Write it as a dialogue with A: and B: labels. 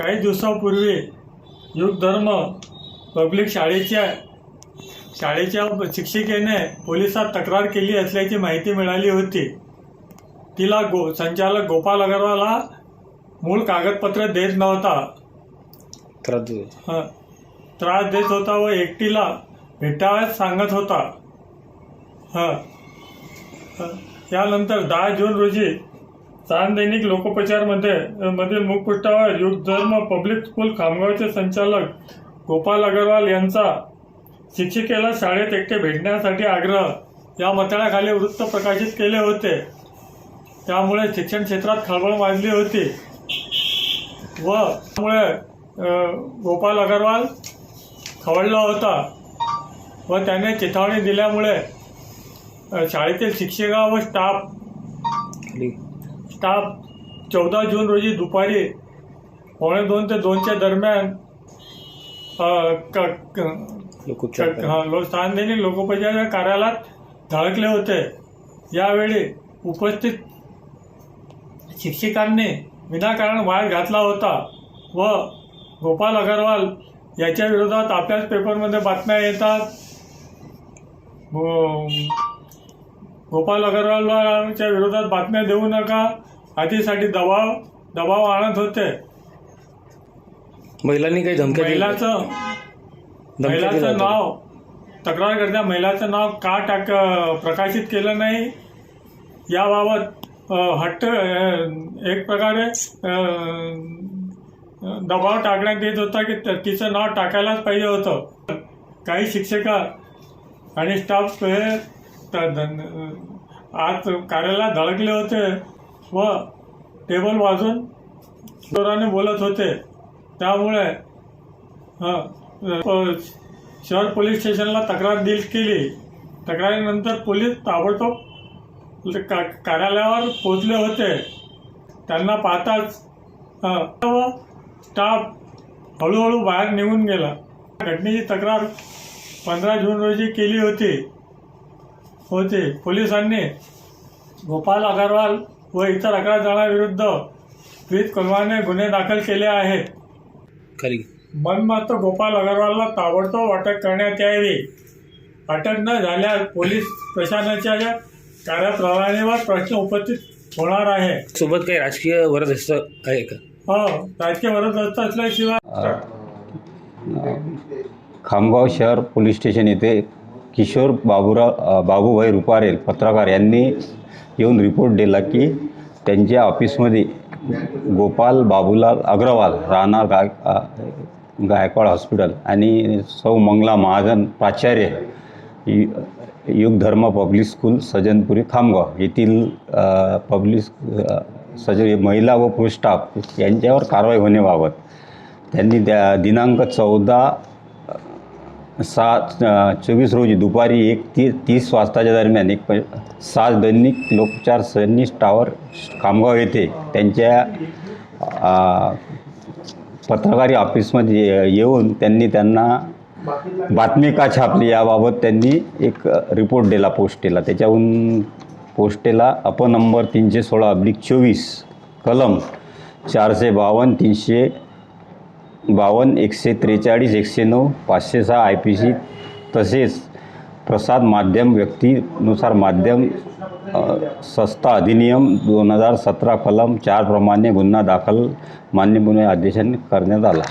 A: काही दिवसापूर्वी युगधर्म पब्लिक शाळेच्या शाळेच्या शिक्षिकेने पोलिसात तक्रार केली असल्याची माहिती मिळाली होती तिला गो संचालक गोपाल अगरवाल मूळ कागदपत्र देत नव्हता. हं. त्रास देत होता व एकटीला भेटावयास सांगत होता हं. हं. यानंतर दहा जून रोजी चांद दैनिक लोकोपचारमध्ये मधील मुखपृष्ठावर युगधर्म पब्लिक स्कूल खामगावचे संचालक गोपाल अगरवाल यांचा शिक्षिकेला शाळेत एकटे भेटण्यासाठी आग्रह. या मथळ्याखाली वृत्त प्रकाशित केले होते. त्यामुळे शिक्षण क्षेत्रात खळबळ माजली होती. व त्यामुळे गोपाल अगरवाल खवळला होता. व त्याने चेतावणी दिल्यामुळे शाळेतील शिक्षिका व स्टाफ स्टाफ चौदा जून रोजी दुपारी पावणे दोन ते दोनच्या दरम्यान क-
B: लोकोपचार
A: कार्यालयात धडकले होते. यावेळी उपस्थित शिक्षकांनी विनाकारण वाद घातला होता व गोपाल अगरवाल याच्या विरोधात आपल्याच पेपरमध्ये बातम्या येतात. गोपाल अगरवालच्या विरोधात बातम्या देऊ नका. आधीसाठी दबाव दबाव आणत होते.
B: महिलांनी काही धमक्या दिल्या
A: महिलाचं
B: धमक्या दिल्या
A: महिलाचं
B: होत्या.
A: नाव तक्रार करता महिलाचं नाव का टाक प्रकाशित केलं नाही? याबाबत अ, हट्ट अ, एक प्रकारे अ, दबाव टाकण्यात येत होता की त- तिचं नाव टाकायलाच पाहिजे होतं. काही शिक्षिका आणि स्टाफ हे त- आज कार्यालयात धडकले होते. व टेबल वाजून जोराने बोलत होते. त्यामुळे हं, शहर पोलीस स्टेशनला तक्रार दिल केली. तक्रारीनंतर पोलीस ताबडतोब का कार्यालयावर पोचले होते. त्यांना पाहताच व स्टाफ हळूहळू बाहेर निघून गेला. घटनेची तक्रार पंधरा जून रोजी केली होती. होती. पोलिसांनी गोपाल अगरवाल व इतर अकरा जणांविरुद्ध विविध कलमाने गुन्हे दाखल केले आहेत.
B: खाली
A: मनमात्र गोपाल अगरवालला ताबडतोब अटक करण्यात यावी. अटक न झाल्यास पोलीस प्रशासनाच्या कार्यप्रणालीवर प्रश्न उपस्थित होणार आहे.
B: सोबत काही राजकीय वरदस्त आहे का?
A: हो राजकीय वरदस्त असल्याशिवाय
C: खामगाव शहर पोलीस स्टेशन येथे किशोर बाबूराव बाबूभाई रुपारेल पत्रकार यांनी येऊन रिपोर्ट दिला की त्यांच्या ऑफिसमध्ये गोपाल बाबूलाल अग्रवाल राहणार गाय गायकवाड हॉस्पिटल आणि सौ मंगला महाजन प्राचार्य यु- युगधर्म पब्लिक स्कूल सजनपुरी खामगाव. येथील पब्लिक सज महिला व पुरुष स्टाफ यांच्यावर कारवाई होण्याबाबत त्यांनी त्या दिनांक चौदा सात चोवीस रोजी दुपारी एक ती तीस वाजताच्या दरम्यान एक प सात दैनिक लोकचार सैनिक टावर खामगाव येथे त्यांच्या पत्रकारी ऑफिसमध्ये येऊन त्यांनी त्यांना बातमी का छापली याबाबत त्यांनी एक रिपोर्ट दिला पोस्टेला त्याच्याहून पोस्टेला अप नंबर तीनशे सोळा अब्लिक चोवीस कलम चारशे बावन्न तीनशे बावन्न एकशे त्रेचाळीस एकशे नऊ पाचशे सहा आय पी सी तसेच प्रसाद माध्यम व्यक्तीनुसार माध्यम संस्था अधिनियम दोन हजार सतरा कलम चारप्रमाणे गुन्हा दाखल मान्य गुन्हे आदेशाने करण्यात आला.